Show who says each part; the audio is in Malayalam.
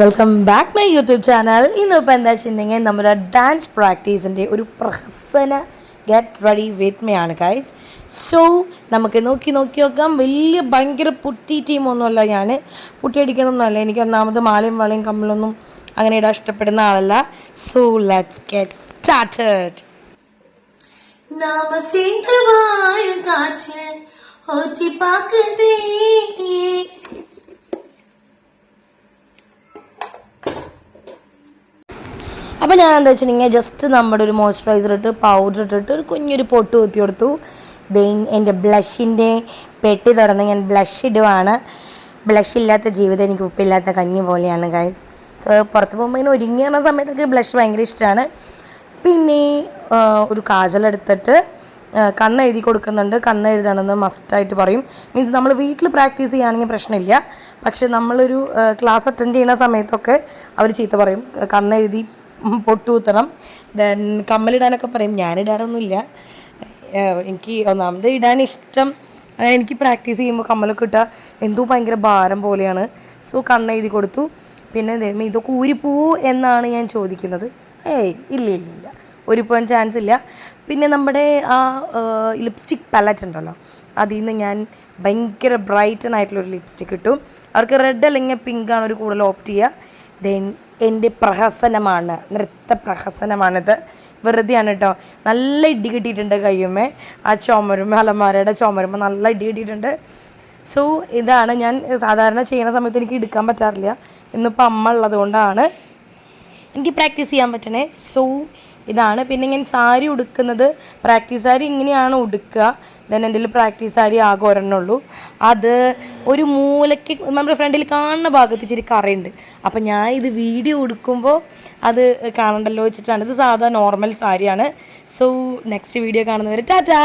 Speaker 1: Welcome back my YouTube channel ഇന്നിപ്പോൾ എന്താ വെച്ചിട്ടുണ്ടെങ്കിൽ നമ്മുടെ ഡാൻസ് പ്രാക്ടീസിന്റെ ഒരു പ്രഹസന ഗെറ്റ് റെഡി വിത്ത് മീ ആണ് ഗൈസ് സോ നമുക്ക് നോക്കി നോക്കി നോക്കാം. വലിയ ഭയങ്കര പുട്ടി ടീമൊന്നുമല്ല ഞാൻ പുട്ടി അടിക്കുന്നൊന്നുമല്ല. എനിക്ക് ഒന്നാമത് മാലയും വളയും കമ്മലൊന്നും അങ്ങനെ ഇടാൻ ഇഷ്ടപ്പെടുന്ന ആളല്ല. സോ ലെറ്റ്സ് ഗെറ്റ് സ്റ്റാർട്ടഡ്
Speaker 2: നാമ കാറ്റ്
Speaker 1: അപ്പോൾ ഞാൻ എന്താ വെച്ചിട്ടുണ്ടെങ്കിൽ ജസ്റ്റ് നമ്മുടെ ഒരു മോയ്സ്ചറൈസർ ഇട്ട് പൗഡർ ഇട്ടിട്ട് ഒരു കുഞ്ഞൊരു പൊട്ട് കുത്തി കൊടുത്തു. ദെൻ എന്റെ ബ്ലഷിന്റെ പെട്ടി തുറന്ന് ഞാൻ ബ്ലഷ് ഇടുവാണ്. ബ്ലഷ് ഇല്ലാത്ത ജീവിതം എനിക്ക് ഉപ്പില്ലാത്ത കഞ്ഞി പോലെയാണ് ഗൈസ് സോ പുറത്ത് പോകുമ്പോൾ ഇങ്ങനെ ഒരുങ്ങിയ സമയത്തൊക്കെ ബ്ലഷ് ഭയങ്കര ഇഷ്ടമാണ്. പിന്നെ ഒരു കാജലെടുത്തിട്ട് കണ്ണ് എഴുതി കൊടുക്കുന്നുണ്ട്. കണ്ണ് എഴുതണമെന്ന് മസ്റ്റായിട്ട് പറയും. മീൻസ് നമ്മൾ വീട്ടിൽ പ്രാക്ടീസ് ചെയ്യുകയാണെങ്കിൽ പ്രശ്നമില്ല. പക്ഷെ നമ്മളൊരു ക്ലാസ് അറ്റൻഡ് ചെയ്യുന്ന സമയത്തൊക്കെ അവർ ചീത്ത പറയും. കണ്ണ് എഴുതി പൊട്ടുകുത്തണം. ദെൻ കമ്മലിടാനൊക്കെ പറയും. ഞാനിടാറൊന്നുമില്ല. എനിക്ക് ഒന്നാമത് ഇടാൻ ഇഷ്ടം. എനിക്ക് പ്രാക്ടീസ് ചെയ്യുമ്പോൾ കമ്മലൊക്കെ ഇട്ടാൽ എന്തോ ഭയങ്കര ഭാരം പോലെയാണ്. സോ കണ്ണ് എഴുതി കൊടുത്തു. പിന്നെ എന്തെങ്കിലും ഇതൊക്കെ ഊരിപ്പോവോ എന്നാണ് ഞാൻ ചോദിക്കുന്നത്. ഏയ് ഇല്ല ഇല്ല ഇല്ല. ഊരിപ്പോവാൻ ചാൻസ് ഇല്ല. പിന്നെ നമ്മുടെ ആ ലിപ്സ്റ്റിക് പാലറ്റ് ഉണ്ടല്ലോ. അതിൽ നിന്ന് ഞാൻ ഭയങ്കര ബ്രൈറ്റൻ ആയിട്ടുള്ളൊരു ലിപ്സ്റ്റിക് കിട്ടും അവർക്ക് റെഡ് അല്ലെങ്കിൽ പിങ്ക് ആണ് ഒരു കൂടുതൽ ഓപ്റ്റ് ചെയ്യുക. ദെൻ എന്റെ പ്രഹസനമാണ് നൃത്ത പ്രഹസനമാണിത്. വെറുതെയാണ് കേട്ടോ നല്ല ഇടി കിട്ടിയിട്ടുണ്ട് കയ്യുമ്മേ. ആ ചുമരുമ്മ അലമാരയുടെ ചുമരുമ്മ നല്ല ഇടി കിട്ടിയിട്ടുണ്ട്. സോ ഇതാണ് ഞാൻ സാധാരണ ചെയ്യുന്ന സമയത്ത് എനിക്ക് എടുക്കാൻ പറ്റാറില്ല. ഇന്നിപ്പോൾ അമ്മ ഉള്ളത് കൊണ്ടാണ് എനിക്ക് പ്രാക്ടീസ് ചെയ്യാൻ പറ്റണേ. സോ ഇതാണ്. പിന്നെ ഞാൻ സാരി ഉടുക്കുന്നത്. പ്രാക്ടീസ് സാരി ഇങ്ങനെയാണ് ഉടുക്കുക. ദെൻ എന്റെ പ്രാക്ടീസ് സാരി ആകെ ഒരെണ്ണുള്ളൂ അത് ഒരു മൂലയ്ക്ക് നമ്മുടെ ഫ്രണ്ടിൽ കാണുന്ന ഭാഗത്ത് ഇച്ചിരി കറയുണ്ട്. അപ്പം ഞാൻ ഇത് വീഡിയോ ഉടുക്കുമ്പോൾ അത് കാണണ്ടല്ലോ വെച്ചിട്ടാണ്. ഇത് സാധാ നോർമൽ സാരിയാണ്. സോ നെക്സ്റ്റ് വീഡിയോ കാണുന്നവരെ ടാറ്റാ!